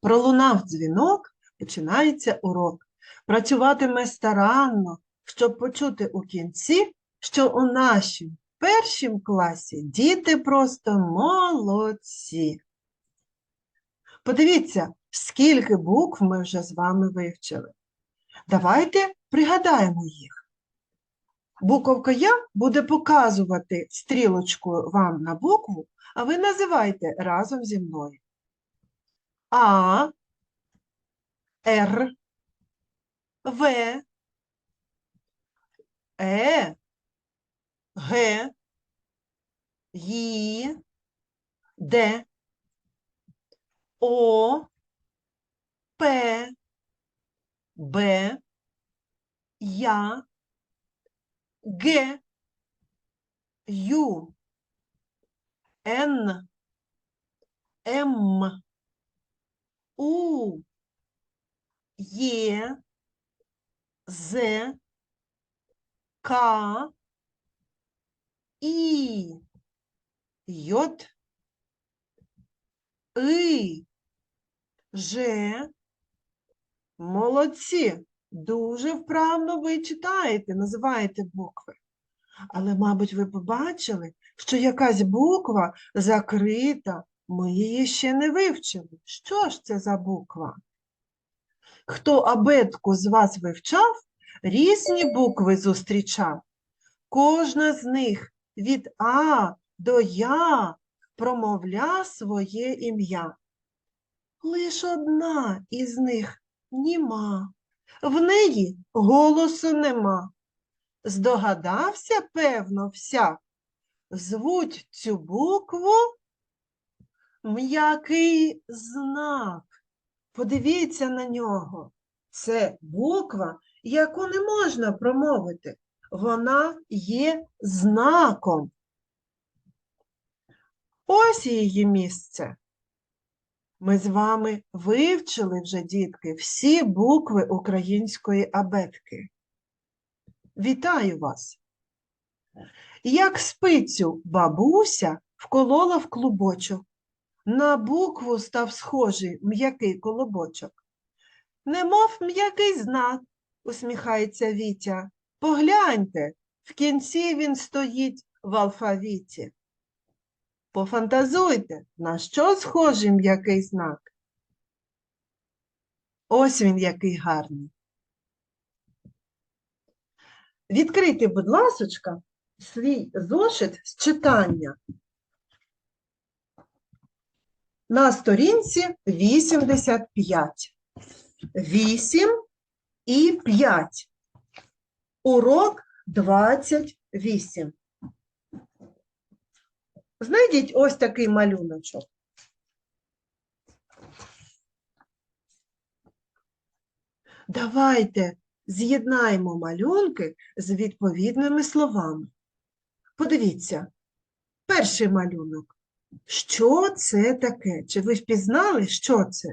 пролунав дзвінок, починається урок. Працюватиме старанно, щоб почути у кінці, що у нашім першім класі діти просто молодці. Подивіться, скільки букв ми вже з вами вивчили. Давайте пригадаємо їх. Буковка Я буде показувати стрілочкою вам на букву, а ви називайте разом зі мною. А, Р, В, Е, Г, Ї, Д, О, П, Б, Я, Г, Ю, Н, М, У, Є, З, К, І, Йот, И, Ж. Молодці! Дуже вправно ви читаєте, називаєте букви. Але, мабуть, ви побачили, що якась буква закрита, ми її ще не вивчили. Що ж це за буква? Хто абетку з вас вивчав, різні букви зустрічав. Кожна з них від А до Я промовля своє ім'я. Лиш одна із них німа, в неї голосу нема. Здогадався, певно, всяк, звуть цю букву м'який знак. Подивіться на нього. Це буква, яку не можна промовити. Вона є знаком. Ось її місце. Ми з вами вивчили вже, дітки, всі букви української абетки. Вітаю вас! Як спицю бабуся вколола в клубочок, на букву став схожий м'який колобочок. Немов м'який знак, усміхається Вітя. Погляньте, в кінці він стоїть в алфавіті. Пофантазуйте, на що схожий м'який знак? Ось він який гарний. Відкрийте, будь ласочка, свій зошит з читання. На сторінці 85. 8 і 5. Урок 28. Знайдіть ось такий малюночок. Давайте з'єднаємо малюнки з відповідними словами. Подивіться, перший малюнок. Що це таке? Чи ви впізнали, що це?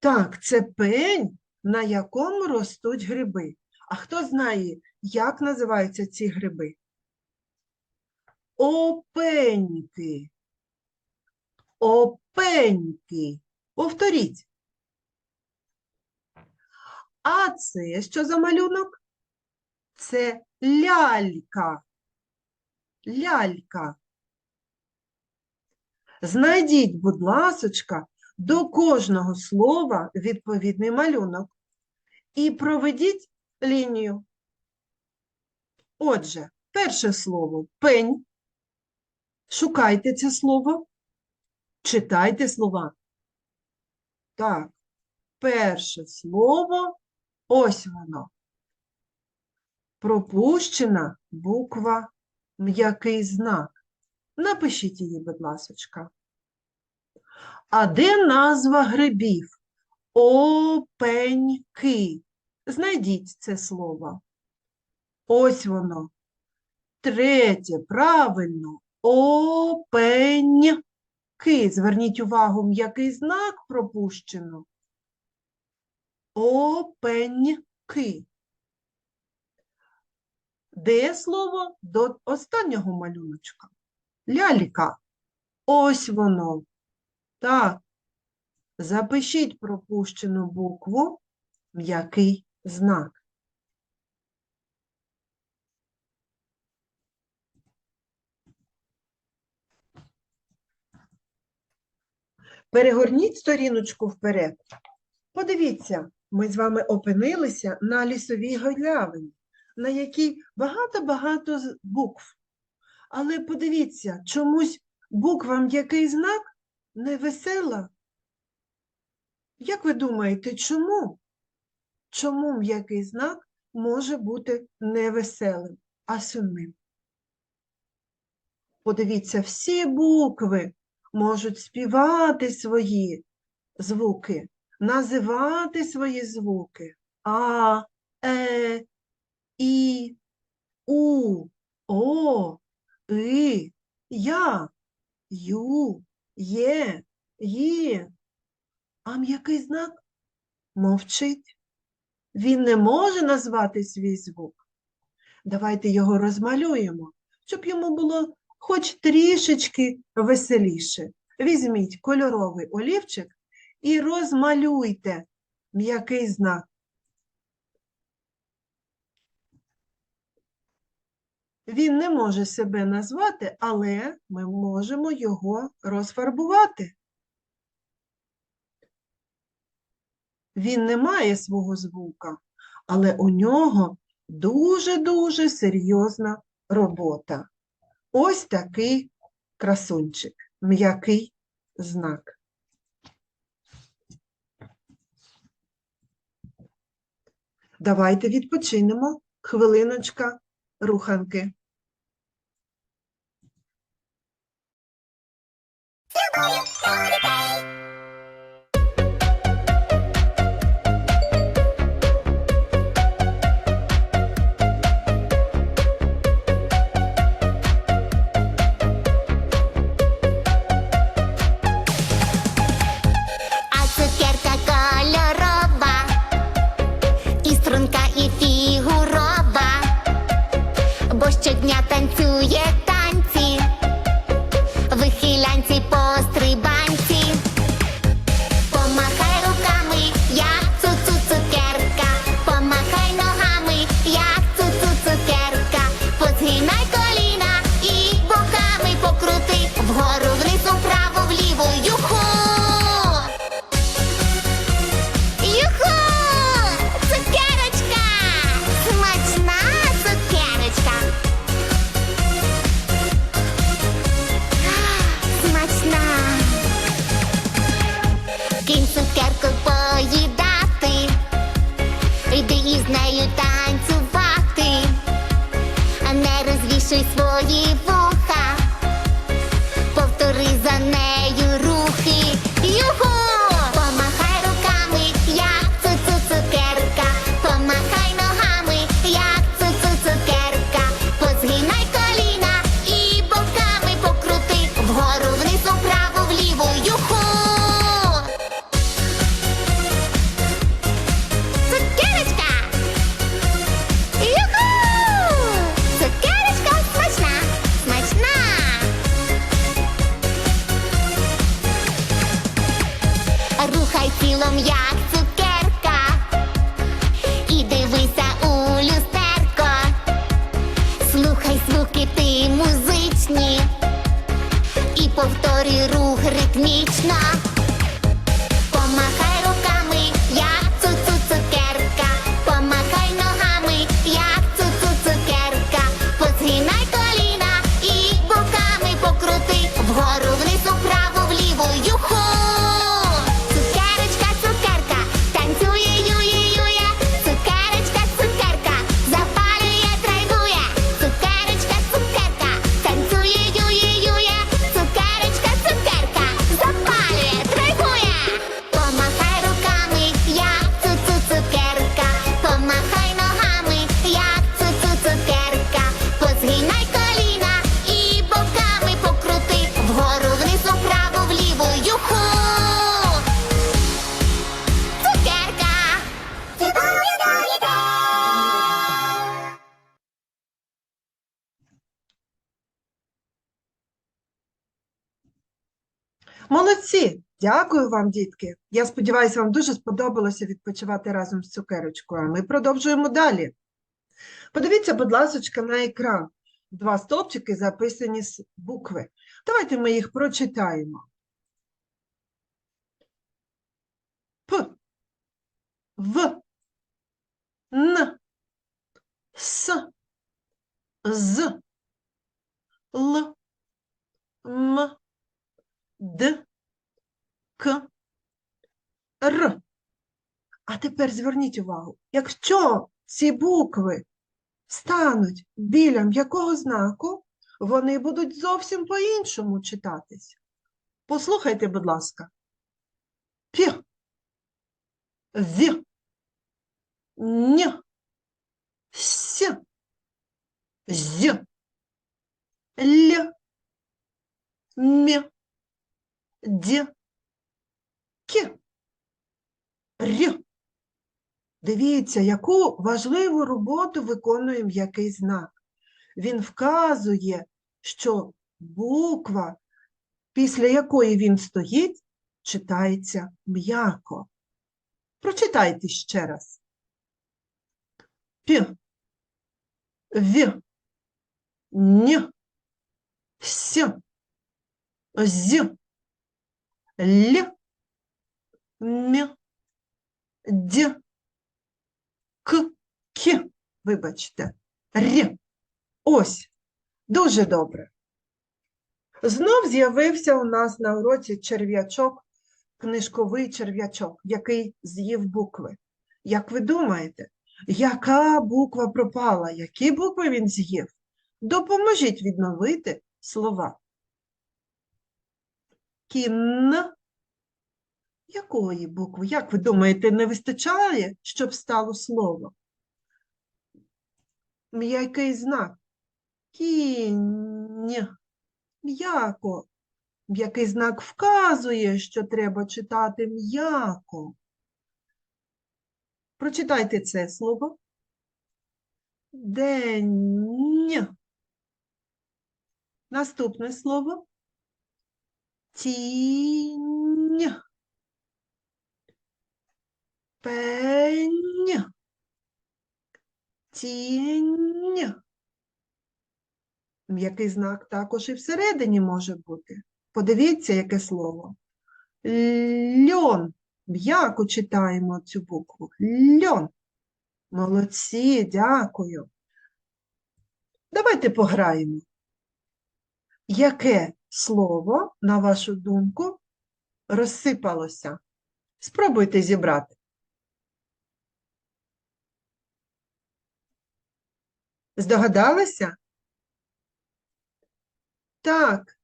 Так, це пень, на якому ростуть гриби. А хто знає, як називаються ці гриби? Опеньки. Опеньки. Повторіть. А це що за малюнок? Це лялька. Лялька. Знайдіть, будь ласочка, до кожного слова відповідний малюнок і проведіть лінію. Отже, перше слово пень. Шукайте це слово, читайте слова. Так, перше слово, ось воно. Пропущена буква м'який знак. Напишіть її, будь ласочка. А де назва грибів? Опеньки. Знайдіть це слово. Ось воно. Третє, правильно. Опеньки. Зверніть увагу, м'який знак пропущено. Опеньки. Де слово до останнього малюночка? Лялька. Ось воно. Так. запишіть пропущену букву, м'який знак. Перегорніть сторіночку вперед. Подивіться, ми з вами опинилися на лісовій галявині, на якій багато-багато букв. Але подивіться, чомусь буква м'який знак не весела. Як ви думаєте, чому? Чому м'який знак може бути не веселим, а сумним? Подивіться, всі букви можуть співати свої звуки, називати свої звуки. А, Е, І, У, О, И, Я, Ю, Є, Є. А м'який знак мовчить. Він не може назвати свій звук. Давайте його розмалюємо, щоб йому було хоч трішечки веселіше. Візьміть кольоровий олівчик і розмалюйте м'який знак. Він не може себе назвати, але ми можемо його розфарбувати. Він не має свого звука, але у нього дуже-дуже серйозна робота. Ось такий красунчик, м'який знак. Давайте відпочинемо. Хвилиночка руханки. А рух ритмічно. Помахай Дякую вам, дітки. Я сподіваюся, вам дуже сподобалося відпочивати разом з цукерочкою. А ми продовжуємо далі. Подивіться, будь ласка, на екран. Два стовпчики записані з букви. Давайте ми їх прочитаємо. П, В, Н, С, З, Л, М, Д, Р. А тепер зверніть увагу, якщо ці букви стануть біля м'якого знаку, вони будуть зовсім по-іншому читатись. Послухайте, будь ласка. П, В, Н, С, З, Л, М, Д, Р. Дивіться, яку важливу роботу виконує м'який знак. Він вказує, що буква, після якої він стоїть, читається м'яко. Прочитайте ще раз. П, В, Н, С, З, Л, М, Д, К, К, вибачте, Р. Ось, дуже добре. Знов з'явився у нас на уроці черв'ячок, книжковий черв'ячок, який з'їв букви. Як ви думаєте, яка буква пропала? Які букви він з'їв? Допоможіть відновити слова. Кін. Якої букви? Як ви думаєте, не вистачає, щоб стало слово? М'який знак. Кінь. М'яко. М'який знак вказує, що треба читати м'яко. Прочитайте це слово. День. Наступне слово. Тінь. Пень. Тінь. М'який знак також і всередині може бути. Подивіться, яке слово. Льон. М'яко читаємо цю букву. Льон. Молодці, дякую. Давайте пограємо. Яке слово, на вашу думку, розсипалося? Спробуйте зібрати. Здогадалися? Так,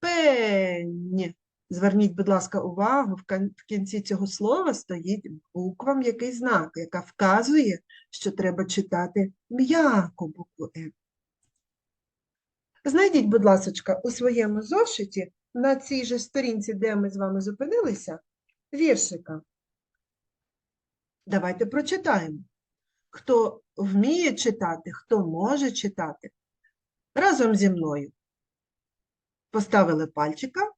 пень. Зверніть, будь ласка, увагу, в кінці цього слова стоїть буква м'який знак, яка вказує, що треба читати м'яку букву М. Знайдіть, будь ласка, у своєму зошиті на цій же сторінці, де ми з вами зупинилися, віршика. Давайте прочитаємо. Хто вміє читати, хто може читати. Разом зі мною. Поставили пальчика.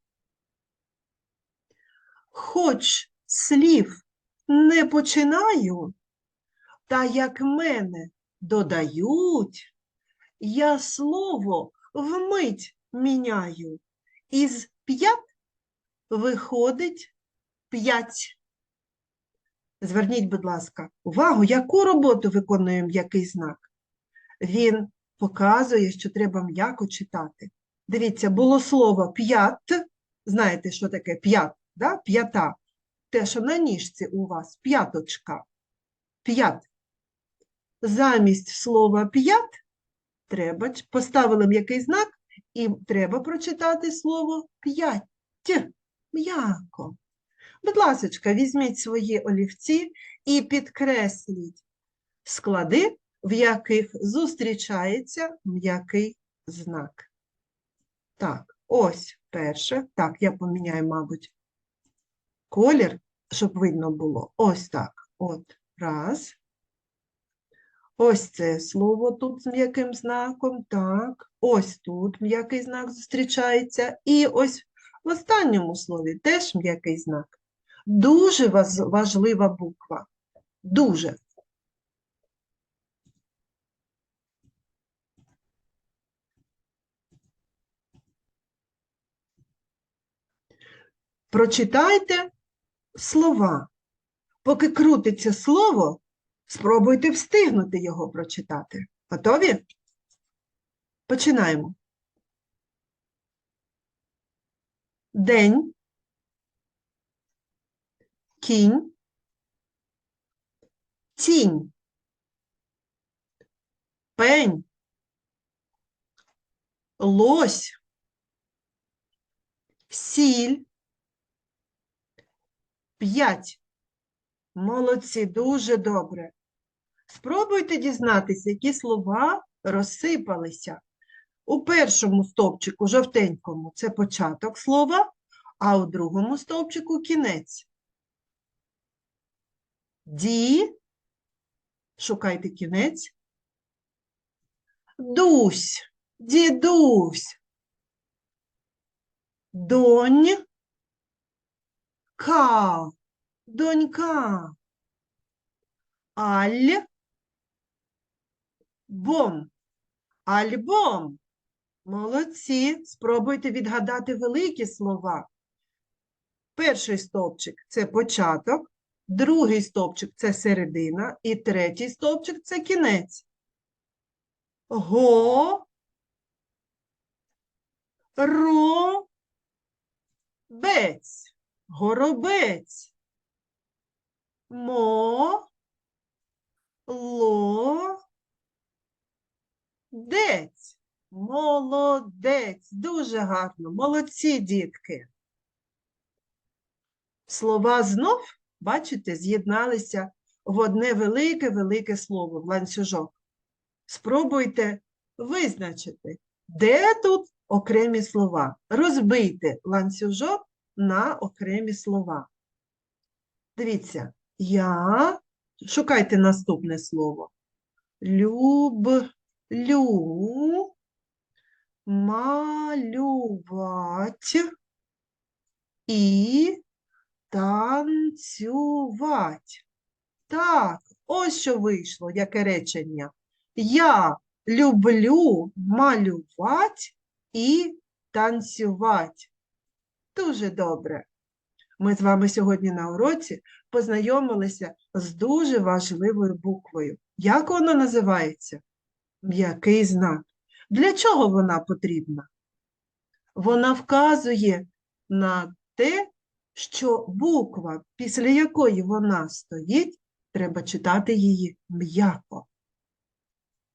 Хоч слів не починаю, та як мене додають, я слово вмить міняю. Із п'ят виходить п'ять. Зверніть, будь ласка, увагу, яку роботу виконує м'який знак. Він показує, що треба м'яко читати. Дивіться, було слово п'ят. Знаєте, що таке п'ят, да? п'ята? Те, що на ніжці у вас, п'яточка. П'ят. Замість слова п'ят треба поставили м'який знак, і треба прочитати слово п'ять. М'яко. Будь ласочка, візьміть свої олівці і підкресліть склади, в яких зустрічається м'який знак. Так, ось перше. Так, я поміняю, мабуть, колір, щоб видно було. Ось так. От, раз. Ось це слово тут з м'яким знаком. Так, ось тут м'який знак зустрічається. І ось В останньому слові теж м'який знак. Дуже важлива буква. Дуже. Прочитайте слова. Поки крутиться слово, спробуйте встигнути його прочитати. Готові? Починаємо. День, кінь, тінь, пень, лось, сіль, п'ять. Молодці, дуже добре. Спробуйте дізнатися, які слова розсипалися. У першому стовпчику жовтенькому це початок слова, а у другому стовпчику кінець. Ді, шукайте кінець. Дусь, дідусь. Донь, ка, донька. Аль, бом, альбом. Молодці, спробуйте відгадати великі слова. Перший стовпчик це початок, другий стовпчик це середина, і третій стовпчик це кінець. Го, ро, бець, горобець. Мо, ло, дець. Молодець, дуже гарно. Молодці, дітки. Слова знов, бачите, з'єдналися в одне велике-велике слово, в ланцюжок. Спробуйте визначити, де тут окремі слова. Розбийте ланцюжок на окремі слова. Дивіться, я, шукайте наступне слово. Люблю малювать і танцювать. Так, ось що вийшло, яке речення. Я люблю малювати і танцювати. Дуже добре. Ми з вами сьогодні на уроці познайомилися з дуже важливою буквою. Як вона називається? М'який знак. Для чого вона потрібна? Вона вказує на те, що буква, після якої вона стоїть, треба читати її м'яко.